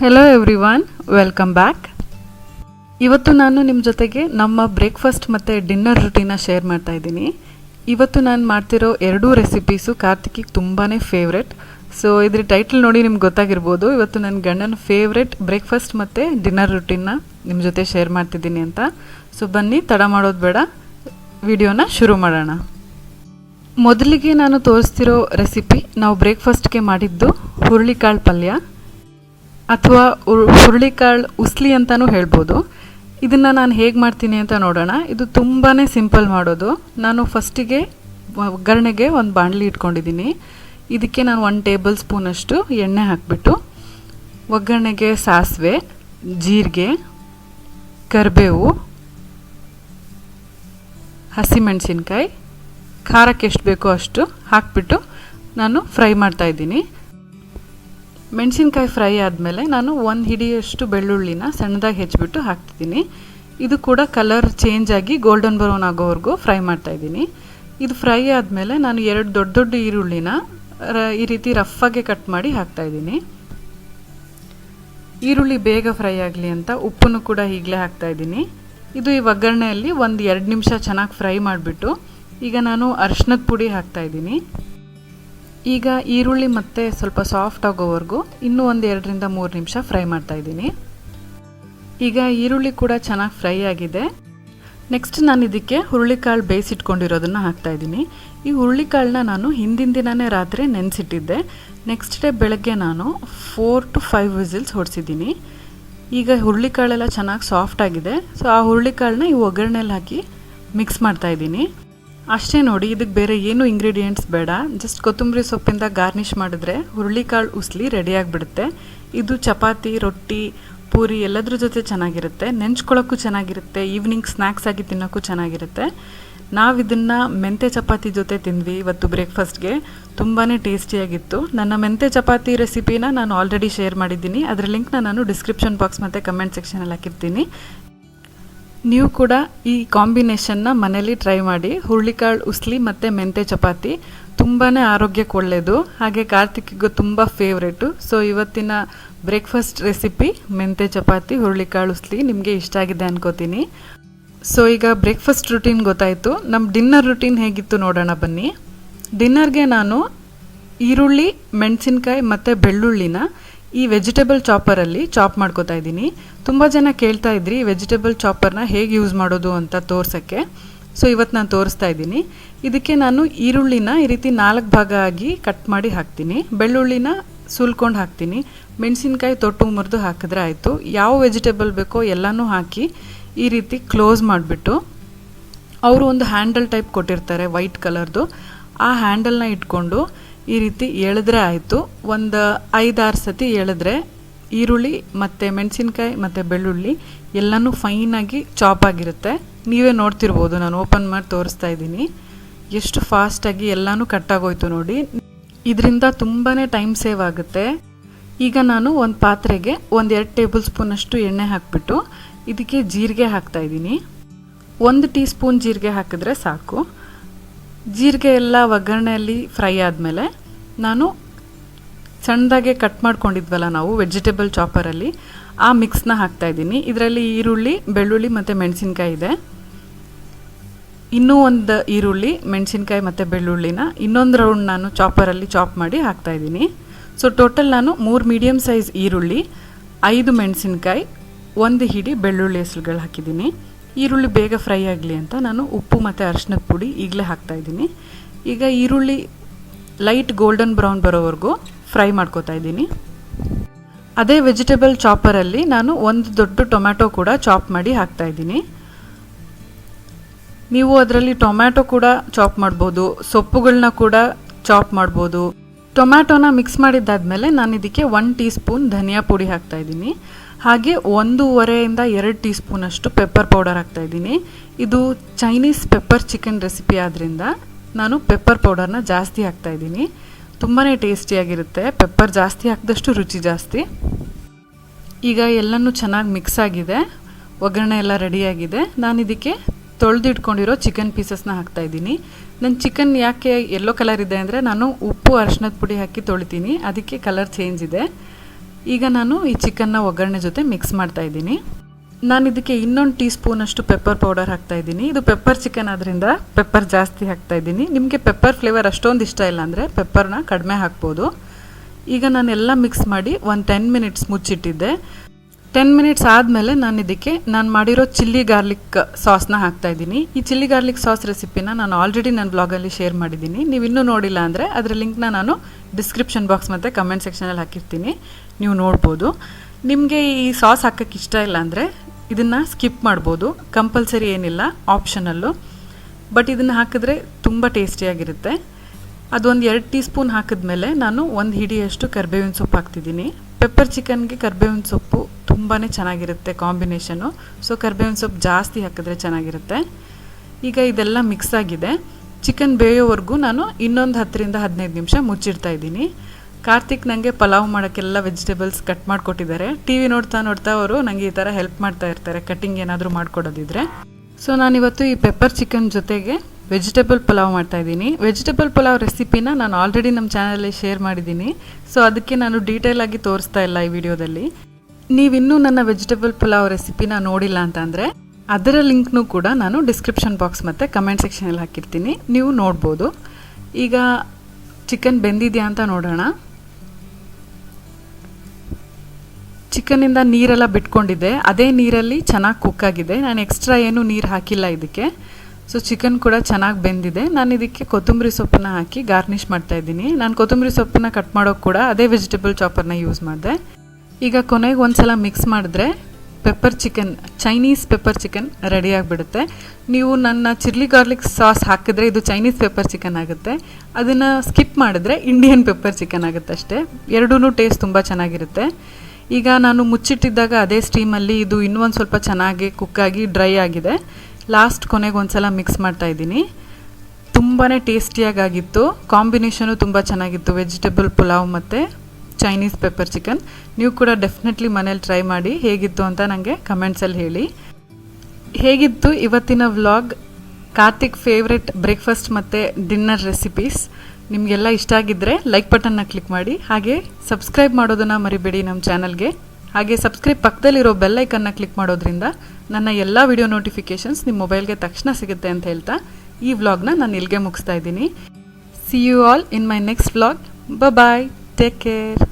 Hello everyone welcome back ಇವತ್ತು ನಾನು ನಿಮ್ಮ ಜೊತೆಗೆ ನಮ್ಮ ಬ್ರೇಕ್ಫಾಸ್ಟ್ ಮತ್ತು ಡಿನ್ನರ್ ರುಟೀನ ಶೇರ್ ಮಾಡ್ತಾ ಇದ್ದೀನಿ. ಇವತ್ತು ನಾನು ಮಾಡ್ತಿರೋ ಎರಡೂ ರೆಸಿಪೀಸು ಕಾರ್ತಿಕಿಗೆ ತುಂಬಾ ಫೇವ್ರೆಟ್ ಸೊ ಇದ್ರ ಟೈಟಲ್ ನೋಡಿ ನಿಮ್ಗೆ ಗೊತ್ತಾಗಿರ್ಬೋದು. ಇವತ್ತು ನನ್ನ ಗಂಡನ ಫೇವ್ರೆಟ್ ಬ್ರೇಕ್ಫಾಸ್ಟ್ ಮತ್ತು ಡಿನ್ನರ್ ರುಟೀನ್ನ ನಿಮ್ಮ ಜೊತೆ ಶೇರ್ ಮಾಡ್ತಿದ್ದೀನಿ ಅಂತ. ಸೊ ಬನ್ನಿ, ತಡ ಮಾಡೋದು ಬೇಡ. ವಿಡಿಯೋನ ಶುರು ಮಾಡೋಣ. ಮೊದಲಿಗೆ ನಾನು ತೋರಿಸ್ತಿರೋ ರೆಸಿಪಿ ನಾವು ಬ್ರೇಕ್ಫಾಸ್ಟ್ಗೆ ಮಾಡಿದ್ದು ಹುರುಳಿಕಾಳು ಪಲ್ಯ. ಅಥವಾ ಹುರುಳಿಕಾಳು ಉಸ್ಲಿ ಅಂತಲೂ ಹೇಳ್ಬೋದು. ಇದನ್ನು ನಾನು ಹೇಗೆ ಮಾಡ್ತೀನಿ ಅಂತ ನೋಡೋಣ. ಇದು ತುಂಬಾ ಸಿಂಪಲ್ ಮಾಡೋದು. ನಾನು ಫಸ್ಟಿಗೆ ಒಗ್ಗರಣೆಗೆ ಒಂದು ಬಾಣಲಿ ಇಟ್ಕೊಂಡಿದ್ದೀನಿ ಇದಕ್ಕೆ ನಾನು ಒನ್ ಟೇಬಲ್ ಸ್ಪೂನಷ್ಟು ಎಣ್ಣೆ ಹಾಕಿಬಿಟ್ಟು, ಒಗ್ಗರಣೆಗೆ ಸಾಸಿವೆ, ಜೀರಿಗೆ, ಕರಿಬೇವು, ಹಸಿಮೆಣಸಿನ್ಕಾಯಿ, ಖಾರಕ್ಕೆ ಎಷ್ಟು ಬೇಕೋ ಅಷ್ಟು ಹಾಕಿಬಿಟ್ಟು ನಾನು ಫ್ರೈ ಮಾಡ್ತಾಯಿದ್ದೀನಿ ಮೆಣಸಿನ್ಕಾಯಿ ಫ್ರೈ ಆದಮೇಲೆ ನಾನು ಒಂದು ಹಿಡಿಯಷ್ಟು ಬೆಳ್ಳುಳ್ಳಿನ ಸಣ್ಣದಾಗಿ ಹೆಚ್ಚಿಬಿಟ್ಟು ಹಾಕ್ತಿದ್ದೀನಿ. ಇದು ಕೂಡ ಕಲರ್ ಚೇಂಜ್ ಆಗಿ ಗೋಲ್ಡನ್ ಬ್ರೌನ್ ಆಗೋವರೆಗೂ ಫ್ರೈ ಮಾಡ್ತಾಯಿದ್ದೀನಿ ಇದು ಫ್ರೈ ಆದಮೇಲೆ ನಾನು ಎರಡು ದೊಡ್ಡ ದೊಡ್ಡ ಈರುಳ್ಳಿನ, ರ, ಈ ರೀತಿ ರಫಾಗೆ ಕಟ್ ಮಾಡಿ ಹಾಕ್ತಾಯಿದ್ದೀನಿ ಈರುಳ್ಳಿ ಬೇಗ ಫ್ರೈ ಆಗಲಿ ಅಂತ ಉಪ್ಪನ್ನು ಕೂಡ ಈಗಲೇ ಹಾಕ್ತಾಯಿದ್ದೀನಿ ಇದು ಈ ಒಗ್ಗರಣೆಯಲ್ಲಿ ಒಂದು ಎರಡು ನಿಮಿಷ ಚೆನ್ನಾಗಿ ಫ್ರೈ ಮಾಡಿಬಿಟ್ಟು ಈಗ ನಾನು ಅರ್ಶಿನದ ಪುಡಿ ಹಾಕ್ತಾಯಿದ್ದೀನಿ ಈಗ ಈರುಳ್ಳಿ ಮತ್ತೆ ಸ್ವಲ್ಪ ಸಾಫ್ಟ್ ಆಗೋವರೆಗೂ ಇನ್ನೂ ಒಂದು ಎರಡರಿಂದ ಮೂರು ನಿಮಿಷ ಫ್ರೈ ಮಾಡ್ತಾ ಇದ್ದೀನಿ. ಈಗ ಈರುಳ್ಳಿ ಕೂಡ ಚೆನ್ನಾಗಿ ಫ್ರೈ ಆಗಿದೆ. ನೆಕ್ಸ್ಟ್ ನಾನು ಇದಕ್ಕೆ ಹುರುಳಿಕಾಳು ಬೇಯಿಸಿಟ್ಕೊಂಡಿರೋದನ್ನು ಹಾಕ್ತಾ ಇದ್ದೀನಿ. ಈ ಹುರುಳಿಕಾಳನ್ನ ನಾನು ಹಿಂದಿನ ದಿನವೇ ರಾತ್ರಿ ನೆನೆಸಿಟ್ಟಿದ್ದೆ. ನೆಕ್ಸ್ಟ್ ಡೇ ಬೆಳಗ್ಗೆ ನಾನು ಫೋರ್ ಟು ಫೈವ್ ವಿಸಿಲ್ಸ್ ಹೊಡೆಸಿದ್ದೀನಿ. ಈಗ ಹುರುಳಿಕಾಳೆಲ್ಲ ಚೆನ್ನಾಗಿ ಸಾಫ್ಟ್ ಆಗಿದೆ. ಸೊ ಆ ಹುರುಳಿಕಾಳನ್ನ ಈ ಒಗ್ಗರಣೆಯಲ್ಲಿ ಹಾಕಿ ಮಿಕ್ಸ್ ಮಾಡ್ತಾ ಇದ್ದೀನಿ. ಅಷ್ಟೇ ನೋಡಿ, ಇದಕ್ಕೆ ಬೇರೆ ಏನು ಇಂಗ್ರೀಡಿಯೆಂಟ್ಸ್ ಬೇಡ. ಜಸ್ಟ್ ಕೊತ್ತಂಬರಿ ಸೊಪ್ಪಿಂದ ಗಾರ್ನಿಷ್ ಮಾಡಿದ್ರೆ ಹುರುಳಿಕಾಳು ಉಸ್ಲಿ ರೆಡಿ ಆಗಿಬಿಡುತ್ತೆ. ಇದು ಚಪಾತಿ, ರೊಟ್ಟಿ, ಪೂರಿ ಎಲ್ಲದ್ರ ಜೊತೆ ಚೆನ್ನಾಗಿರುತ್ತೆ. ನೆಂಚ್ಕೊಳ್ಳೋಕ್ಕೂ ಚೆನ್ನಾಗಿರುತ್ತೆ. ಈವ್ನಿಂಗ್ ಸ್ನ್ಯಾಕ್ಸ್ ಆಗಿ ತಿನ್ನೋಕ್ಕೂ ಚೆನ್ನಾಗಿರುತ್ತೆ. ನಾವು ಇದನ್ನು ಮೆಂತೆ ಚಪಾತಿ ಜೊತೆ ತಿಂದ್ವಿ ಇವತ್ತು ಬ್ರೇಕ್ಫಾಸ್ಟ್ಗೆ ತುಂಬಾ ಟೇಸ್ಟಿಯಾಗಿತ್ತು ನನ್ನ ಮೆಂತೆ ಚಪಾತಿ ರೆಸಿಪಿನ ನಾನು ಆಲ್ರೆಡಿ ಶೇರ್ ಮಾಡಿದ್ದೀನಿ. ಅದರ ಲಿಂಕ್ನ ನಾನು ಡಿಸ್ಕ್ರಿಪ್ಷನ್ ಬಾಕ್ಸ್ ಮತ್ತು ಕಮೆಂಟ್ ಸೆಕ್ಷನಲ್ಲಿ ಹಾಕಿರ್ತೀನಿ. ನೀವು ಕೂಡ ಈ ಕಾಂಬಿನೇಷನ್ನ ಮನೇಲಿ ಟ್ರೈ ಮಾಡಿ, ಹುರುಳಿಕಾಳು, ಉಸ್ಲಿ ಮತ್ತು ಮೆಂತೆ ಚಪಾತಿ ತುಂಬಾ ಆರೋಗ್ಯಕ್ಕೆ ಒಳ್ಳೆಯದು ಹಾಗೆ ಕಾರ್ತಿಕ್ಗೂ ತುಂಬ ಫೇವ್ರೇಟು ಸೊ ಇವತ್ತಿನ ಬ್ರೇಕ್ಫಾಸ್ಟ್ ರೆಸಿಪಿ ಮೆಂತೆ ಚಪಾತಿ, ಹುರುಳಿಕಾಳು, ಉಸ್ಲಿ ನಿಮಗೆ ಇಷ್ಟ ಆಗಿದೆ ಅನ್ಕೋತೀನಿ. ಸೊ ಈಗ ಬ್ರೇಕ್ಫಾಸ್ಟ್ ರುಟೀನ್ ಗೊತ್ತಾಯಿತು. ನಮ್ಮ ಡಿನ್ನರ್ ರುಟೀನ್ ಹೇಗಿತ್ತು ನೋಡೋಣ ಬನ್ನಿ. ಡಿನ್ನರ್ಗೆ ನಾನು ಈರುಳ್ಳಿ, ಮೆಣಸಿನ್ಕಾಯಿ ಮತ್ತು ಬೆಳ್ಳುಳ್ಳಿನ ಈ ವೆಜಿಟೇಬಲ್ ಚಾಪರಲ್ಲಿ ಚಾಪ್ ಮಾಡ್ಕೋತಾ ಇದ್ದೀನಿ. ತುಂಬ ಜನ ಕೇಳ್ತಾ ಇದ್ರಿ ವೆಜಿಟೇಬಲ್ ಚಾಪರ್ನ ಹೇಗೆ ಯೂಸ್ ಮಾಡೋದು ಅಂತ ತೋರ್ಸೋಕ್ಕೆ. ಸೊ ಇವತ್ತು ನಾನು ತೋರಿಸ್ತಾ ಇದ್ದೀನಿ. ಇದಕ್ಕೆ ನಾನು ಈರುಳ್ಳಿನ ಈ ರೀತಿ ನಾಲ್ಕು ಭಾಗ ಆಗಿ ಕಟ್ ಮಾಡಿ ಹಾಕ್ತೀನಿ. ಬೆಳ್ಳುಳ್ಳಿನ ಸುಲ್ಕೊಂಡು ಹಾಕ್ತೀನಿ. ಮೆಣಸಿನ್ಕಾಯಿ ತೊಟ್ಟು ಮುರಿದು ಹಾಕಿದ್ರೆ ಆಯಿತು. ಯಾವ ವೆಜಿಟೇಬಲ್ ಬೇಕೋ ಎಲ್ಲನೂ ಹಾಕಿ ಈ ರೀತಿ ಕ್ಲೋಸ್ ಮಾಡಿಬಿಟ್ಟು ಅವರು ಒಂದು ಹ್ಯಾಂಡಲ್ ಟೈಪ್ ಕೊಟ್ಟಿರ್ತಾರೆ ವೈಟ್ ಕಲರ್ದು ಆ ಹ್ಯಾಂಡಲ್ನ ಇಟ್ಕೊಂಡು ಈ ರೀತಿ ಎಳೆದ್ರೆ ಆಯಿತು. ಒಂದು ಐದಾರು ಸತಿ ಎಳೆದ್ರೆ ಈರುಳ್ಳಿ ಮತ್ತು ಮೆಣಸಿನ್ಕಾಯಿ ಮತ್ತು ಬೆಳ್ಳುಳ್ಳಿ ಎಲ್ಲನೂ ಫೈನಾಗಿ ಚಾಪ್ ಆಗಿರುತ್ತೆ. ನೀವೇ ನೋಡ್ತಿರ್ಬೋದು, ನಾನು ಓಪನ್ ಮಾಡಿ ತೋರಿಸ್ತಾ ಇದ್ದೀನಿ. ಎಷ್ಟು ಫಾಸ್ಟಾಗಿ ಎಲ್ಲನೂ ಕಟ್ಟಾಗೋಯ್ತು ನೋಡಿ. ಇದರಿಂದ ತುಂಬಾ ಟೈಮ್ ಸೇವ್ ಆಗುತ್ತೆ. ಈಗ ನಾನು ಒಂದು ಪಾತ್ರೆಗೆ ಒಂದು ಎರಡು ಟೇಬಲ್ ಸ್ಪೂನಷ್ಟು ಎಣ್ಣೆ ಹಾಕಿಬಿಟ್ಟು, ಇದಕ್ಕೆ ಜೀರಿಗೆ ಹಾಕ್ತಾ ಇದ್ದೀನಿ. ಒಂದು ಟೀ ಸ್ಪೂನ್ ಜೀರಿಗೆ ಹಾಕಿದ್ರೆ ಸಾಕು. ಜೀರಿಗೆ ಎಲ್ಲ ಒಗ್ಗರಣೆಯಲ್ಲಿ ಫ್ರೈ ಆದಮೇಲೆ ನಾನು ಸಣ್ಣದಾಗೆ ಕಟ್ ಮಾಡ್ಕೊಂಡಿದ್ವಲ್ಲ ನಾವು ವೆಜಿಟೇಬಲ್ ಚಾಪರಲ್ಲಿ, ಆ ಮಿಕ್ಸ್ನ ಹಾಕ್ತಾ ಇದ್ದೀನಿ. ಇದರಲ್ಲಿ ಈರುಳ್ಳಿ, ಬೆಳ್ಳುಳ್ಳಿ ಮತ್ತು ಮೆಣಸಿನ್ಕಾಯಿ ಇದೆ. ಇನ್ನೂ ಒಂದು ಈರುಳ್ಳಿ, ಮೆಣಸಿನ್ಕಾಯಿ ಮತ್ತು ಬೆಳ್ಳುಳ್ಳಿನ ಇನ್ನೊಂದು ರೌಂಡ್ ನಾನು ಚಾಪರಲ್ಲಿ ಚಾಪ್ ಮಾಡಿ ಹಾಕ್ತಾ ಇದ್ದೀನಿ. ಸೊ ಟೋಟಲ್ ನಾನು ಮೂರು ಮೀಡಿಯಮ್ ಸೈಜ್ ಈರುಳ್ಳಿ, ಐದು ಮೆಣಸಿನ್ಕಾಯಿ, ಒಂದು ಹಿಡಿ ಬೆಳ್ಳುಳ್ಳಿ ಹೆಸರುಗಳು ಹಾಕಿದ್ದೀನಿ. ಈರುಳ್ಳಿ ಬೇಗ ಫ್ರೈ ಆಗಲಿ ಅಂತ ನಾನು ಉಪ್ಪು ಮತ್ತು ಅರಿಶಿನದ ಪುಡಿ ಈಗಲೇ ಹಾಕ್ತಾಯಿದ್ದೀನಿ ಈಗ ಈರುಳ್ಳಿ ಲೈಟ್ ಗೋಲ್ಡನ್ ಬ್ರೌನ್ ಬರೋವರೆಗೂ ಫ್ರೈ ಮಾಡ್ಕೋತಾ ಇದ್ದೀನಿ. ಅದೇ ವೆಜಿಟೇಬಲ್ ಚಾಪರಲ್ಲಿ ನಾನು ಒಂದು ದೊಡ್ಡ ಟೊಮ್ಯಾಟೊ ಕೂಡ ಚಾಪ್ ಮಾಡಿ ಹಾಕ್ತಾಯಿದ್ದೀನಿ ನೀವು ಅದರಲ್ಲಿ ಟೊಮ್ಯಾಟೊ ಕೂಡ ಚಾಪ್ ಮಾಡ್ಬೋದು ಸೊಪ್ಪುಗಳನ್ನ ಕೂಡ ಚಾಪ್ ಮಾಡ್ಬೋದು. ಟೊಮ್ಯಾಟೊನ ಮಿಕ್ಸ್ ಮಾಡಿದ್ದಾದಮೇಲೆ ನಾನು ಇದಕ್ಕೆ ಒನ್ ಟೀ ಸ್ಪೂನ್ ಧನಿಯಾ ಪುಡಿ ಹಾಕ್ತಾಯಿದ್ದೀನಿ ಹಾಗೆ ಒಂದೂವರೆಯಿಂದ ಎರಡು ಟೀ ಸ್ಪೂನಷ್ಟು ಪೆಪ್ಪರ್ ಪೌಡರ್ ಹಾಕ್ತಾಯಿದ್ದೀನಿ ಇದು ಚೈನೀಸ್ ಪೆಪ್ಪರ್ ಚಿಕನ್ ರೆಸಿಪಿ ಆದ್ದರಿಂದ ನಾನು ಪೆಪ್ಪರ್ ಪೌಡರ್ನ ಜಾಸ್ತಿ ಹಾಕ್ತಾಯಿದ್ದೀನಿ ತುಂಬಾ ಟೇಸ್ಟಿಯಾಗಿರುತ್ತೆ. ಪೆಪ್ಪರ್ ಜಾಸ್ತಿ ಹಾಕಿದಷ್ಟು ರುಚಿ ಜಾಸ್ತಿ. ಈಗ ಎಲ್ಲನೂ ಚೆನ್ನಾಗಿ ಮಿಕ್ಸ್ ಆಗಿದೆ. ಒಗ್ಗರಣೆ ಎಲ್ಲ ರೆಡಿಯಾಗಿದೆ. ನಾನು ಇದಕ್ಕೆ ತೊಳೆದಿಟ್ಕೊಂಡಿರೋ ಚಿಕನ್ ಪೀಸಸ್ನ ಹಾಕ್ತಾಯಿದ್ದೀನಿ ನನ್ನ ಚಿಕನ್ ಯಾಕೆ ಎಲ್ಲೋ ಕಲರ್ ಇದೆ ಅಂದರೆ ನಾನು ಉಪ್ಪು ಅರಶಿನದ ಪುಡಿ ಹಾಕಿ ತೊಳಿತೀನಿ. ಅದಕ್ಕೆ ಕಲರ್ ಚೇಂಜ್ ಇದೆ. ಈಗ ನಾನು ಈ ಚಿಕನ್ನ ಒಗ್ಗರಣೆ ಜೊತೆ ಮಿಕ್ಸ್ ಮಾಡ್ತಾ ಇದ್ದೀನಿ. ನಾನು ಇದಕ್ಕೆ ಇನ್ನೊಂದು ಟೀ ಸ್ಪೂನಷ್ಟು ಪೆಪ್ಪರ್ ಪೌಡರ್ ಹಾಕ್ತಾ ಇದ್ದೀನಿ. ಇದು ಪೆಪ್ಪರ್ ಚಿಕನ್ ಆದ್ದರಿಂದ ಪೆಪ್ಪರ್ ಜಾಸ್ತಿ ಹಾಕ್ತಾ ಇದ್ದೀನಿ. ನಿಮಗೆ ಪೆಪ್ಪರ್ ಫ್ಲೇವರ್ ಅಷ್ಟೊಂದು ಇಷ್ಟ ಇಲ್ಲ ಅಂದರೆ ಪೆಪ್ಪರ್ನ ಕಡಿಮೆ ಹಾಕ್ಬೋದು. ಈಗ ನಾನೆಲ್ಲ ಮಿಕ್ಸ್ ಮಾಡಿ ಒಂದು ಟೆನ್ ಮಿನಿಟ್ಸ್ ಮುಚ್ಚಿಟ್ಟಿದ್ದೆ. ಟೆನ್ ಮಿನಿಟ್ಸ್ ಆದಮೇಲೆ ನಾನು ಇದಕ್ಕೆ ನಾನು ಮಾಡಿರೋ ಚಿಲ್ಲಿ ಗಾರ್ಲಿಕ್ ಸಾಸ್ನ ಹಾಕ್ತಾ ಇದ್ದೀನಿ. ಈ ಚಿಲ್ಲಿ ಗಾರ್ಲಿಕ್ ಸಾಸ್ ರೆಸಿಪಿನ ನಾನು ಆಲ್ರೆಡಿ ನನ್ನ ಬ್ಲಾಗಲ್ಲಿ ಶೇರ್ ಮಾಡಿದ್ದೀನಿ. ನೀವು ಇನ್ನೂ ನೋಡಿಲ್ಲ ಅಂದರೆ ಅದರ ಲಿಂಕ್ನ ನಾನು ಡಿಸ್ಕ್ರಿಪ್ಷನ್ ಬಾಕ್ಸ್ ಮತ್ತು ಕಮೆಂಟ್ ಸೆಕ್ಷನಲ್ಲಿ ಹಾಕಿರ್ತೀನಿ. ನೀವು ನೋಡ್ಬೋದು. ನಿಮಗೆ ಈ ಸಾಸ್ ಹಾಕೋಕ್ಕೆ ಇಷ್ಟ ಇಲ್ಲ ಅಂದರೆ ಇದನ್ನು ಸ್ಕಿಪ್ ಮಾಡ್ಬೋದು. ಕಂಪಲ್ಸರಿ ಏನಿಲ್ಲ ಆಪ್ಷನಲ್ಲು ಬಟ್ ಇದನ್ನು ಹಾಕಿದ್ರೆ ತುಂಬ ಟೇಸ್ಟಿಯಾಗಿರುತ್ತೆ ಅದೊಂದು ಎರಡು ಟೀ ಸ್ಪೂನ್ ಹಾಕಿದ್ಮೇಲೆ ನಾನು ಒಂದು ಹಿಡಿಯಷ್ಟು ಕರ್ಬೇವಿನ ಸೊಪ್ಪು ಹಾಕ್ತಿದ್ದೀನಿ. ಪೆಪ್ಪರ್ ಚಿಕನ್ಗೆ ಕರ್ಬೇವಿನ ಸೊಪ್ಪು ತುಂಬಾ ಚೆನ್ನಾಗಿರುತ್ತೆ ಕಾಂಬಿನೇಷನು ಸೊ ಕರ್ಬೇವಿನ ಸೊಪ್ಪು ಜಾಸ್ತಿ ಹಾಕಿದ್ರೆ ಚೆನ್ನಾಗಿರುತ್ತೆ. ಈಗ ಇದೆಲ್ಲ ಮಿಕ್ಸ್ ಆಗಿದೆ. ಚಿಕನ್ ಬೇಯೋವರೆಗೂ ನಾನು ಇನ್ನೊಂದು ಹತ್ತರಿಂದ ಹದಿನೈದು ನಿಮಿಷ ಮುಚ್ಚಿಡ್ತಾ ಇದ್ದೀನಿ. ಕಾರ್ತಿಕ್ ನನಗೆ ಪಲಾವ್ ಮಾಡೋಕ್ಕೆಲ್ಲ ವೆಜಿಟೇಬಲ್ಸ್ ಕಟ್ ಮಾಡಿಕೊಟ್ಟಿದ್ದಾರೆ. ಟಿ ವಿ ನೋಡ್ತಾ ನೋಡ್ತಾ ಅವರು ನನಗೆ ಈ ಥರ ಹೆಲ್ಪ್ ಮಾಡ್ತಾ ಇರ್ತಾರೆ ಕಟಿಂಗ್ ಏನಾದರೂ ಮಾಡ್ಕೊಡೋದಿದ್ರೆ. ಸೊ ನಾನಿವತ್ತು ಈ ಪೆಪ್ಪರ್ ಚಿಕನ್ ಜೊತೆಗೆ ವೆಜಿಟೇಬಲ್ ಪಲಾವ್ ಮಾಡ್ತಾ ಇದ್ದೀನಿ. ವೆಜಿಟೇಬಲ್ ಪಲಾವ್ ರೆಸಿಪಿನ ನಾನು ಆಲ್ರೆಡಿ ನಮ್ಮ ಚಾನಲಲ್ಲಿ ಶೇರ್ ಮಾಡಿದ್ದೀನಿ. ಸೊ ಅದಕ್ಕೆ ನಾನು ಡೀಟೇಲ್ ಆಗಿ ತೋರಿಸ್ತಾ ಇಲ್ಲ ಈ ವಿಡಿಯೋದಲ್ಲಿ. ನೀವಿನ್ನೂ ನನ್ನ ವೆಜಿಟೇಬಲ್ ಪಲಾವ್ ರೆಸಿಪಿನ ನೋಡಿಲ್ಲ ಅಂತಂದರೆ, ಅದರ ಲಿಂಕ್ನೂ ಕೂಡ ನಾನು ಡಿಸ್ಕ್ರಿಪ್ಷನ್ ಬಾಕ್ಸ್ ಮತ್ತು ಕಮೆಂಟ್ ಸೆಕ್ಷನಲ್ಲಿ ಹಾಕಿರ್ತೀನಿ. ನೀವು ನೋಡ್ಬೋದು. ಈಗ ಚಿಕನ್ ಬೆಂದಿದೆಯಾ ಅಂತ ನೋಡೋಣ. ಚಿಕನಿಂದ ನೀರೆಲ್ಲ ಬಿಟ್ಕೊಂಡಿದ್ದೆ ಅದೇ ನೀರಲ್ಲಿ ಚೆನ್ನಾಗಿ ಕುಕ್ಕಾಗಿದೆ ನಾನು ಎಕ್ಸ್ಟ್ರಾ ಏನೂ ನೀರು ಹಾಕಿಲ್ಲ ಇದಕ್ಕೆ. ಸೊ ಚಿಕನ್ ಕೂಡ ಚೆನ್ನಾಗಿ ಬೆಂದಿದೆ. ನಾನು ಇದಕ್ಕೆ ಕೊತ್ತಂಬರಿ ಸೊಪ್ಪನ್ನ ಹಾಕಿ ಗಾರ್ನಿಷ್ ಮಾಡ್ತಾ ಇದ್ದೀನಿ. ನಾನು ಕೊತ್ತಂಬರಿ ಸೊಪ್ಪನ್ನ ಕಟ್ ಮಾಡೋಕೆ ಕೂಡ ಅದೇ ವೆಜಿಟೇಬಲ್ ಚಾಪರ್ನ ಯೂಸ್ ಮಾಡಿದೆ. ಈಗ ಕೊನೆಗೆ ಒಂದು ಸಲ ಮಿಕ್ಸ್ ಮಾಡಿದ್ರೆ pepper chicken Chinese pepper chicken ready ಆಗಿಬಿಡುತ್ತೆ. ನೀವು ನನ್ನ ಚಿರ್ಲಿ ಗಾರ್ಲಿಕ್ ಸಾಸ್ ಹಾಕಿದ್ರೆ ಇದು ಚೈನೀಸ್ ಪೆಪ್ಪರ್ ಚಿಕನ್ ಆಗುತ್ತೆ. ಅದನ್ನು ಸ್ಕಿಪ್ ಮಾಡಿದ್ರೆ ಇಂಡಿಯನ್ ಪೆಪ್ಪರ್ ಚಿಕನ್ ಆಗುತ್ತೆ ಅಷ್ಟೇ. ಎರಡೂ ಟೇಸ್ಟ್ ತುಂಬ ಚೆನ್ನಾಗಿರುತ್ತೆ. ಈಗ ನಾನು ಮುಚ್ಚಿಟ್ಟಿದ್ದಾಗ ಅದೇ ಸ್ಟೀಮಲ್ಲಿ ಇದು ಇನ್ನೂ ಒಂದು ಸ್ವಲ್ಪ ಚೆನ್ನಾಗಿ ಕುಕ್ಕಾಗಿ ಡ್ರೈ ಆಗಿದೆ. ಲಾಸ್ಟ್ ಕೊನೆಗೆ ಒಂದು ಸಲ ಮಿಕ್ಸ್ ಮಾಡ್ತಾ ಇದ್ದೀನಿ. ತುಂಬಾ ಟೇಸ್ಟಿಯಾಗಿತ್ತು ಕಾಂಬಿನೇಷನು ತುಂಬ ಚೆನ್ನಾಗಿತ್ತು. ವೆಜಿಟೇಬಲ್ ಪುಲಾವ್ ಮತ್ತು ಚೈನೀಸ್ ಪೆಪ್ಪರ್ ಚಿಕನ್ ನೀವು ಕೂಡ ಡೆಫಿನೆಟ್ಲಿ ಮನೇಲಿ ಟ್ರೈ ಮಾಡಿ ಹೇಗಿತ್ತು ಅಂತ ನನಗೆ ಕಮೆಂಟ್ಸಲ್ಲಿ ಹೇಳಿ. ಹೇಗಿತ್ತು ಇವತ್ತಿನ ವ್ಲಾಗ್ ಕಾರ್ತಿಕ್ ಫೇವ್ರೆಟ್ ಬ್ರೇಕ್ಫಾಸ್ಟ್ ಮತ್ತು ಡಿನ್ನರ್ ರೆಸಿಪೀಸ್ ನಿಮಗೆಲ್ಲ ಇಷ್ಟ ಆಗಿದ್ದರೆ ಲೈಕ್ ಬಟನ್ನ ಕ್ಲಿಕ್ ಮಾಡಿ. ಹಾಗೆ ಸಬ್ಸ್ಕ್ರೈಬ್ ಮಾಡೋದನ್ನು ಮರಿಬೇಡಿ ನಮ್ಮ ಚಾನಲ್ಗೆ ಹಾಗೆ ಸಬ್ಸ್ಕ್ರೈಬ್ ಪಕ್ಕದಲ್ಲಿರೋ ಬೆಲ್ಲೈಕನ್ನ ಕ್ಲಿಕ್ ಮಾಡೋದ್ರಿಂದ ನನ್ನ ಎಲ್ಲ ವಿಡಿಯೋ ನೋಟಿಫಿಕೇಷನ್ಸ್ ನಿಮ್ಮ ಮೊಬೈಲ್ಗೆ ತಕ್ಷಣ ಸಿಗುತ್ತೆ ಅಂತ ಹೇಳ್ತಾ ಈ ವ್ಲಾಗ್ನ ನಾನು ಇಲ್ಲಿಗೆ ಮುಗಿಸ್ತಾ ಇದ್ದೀನಿ. See you all in my next vlog bye take care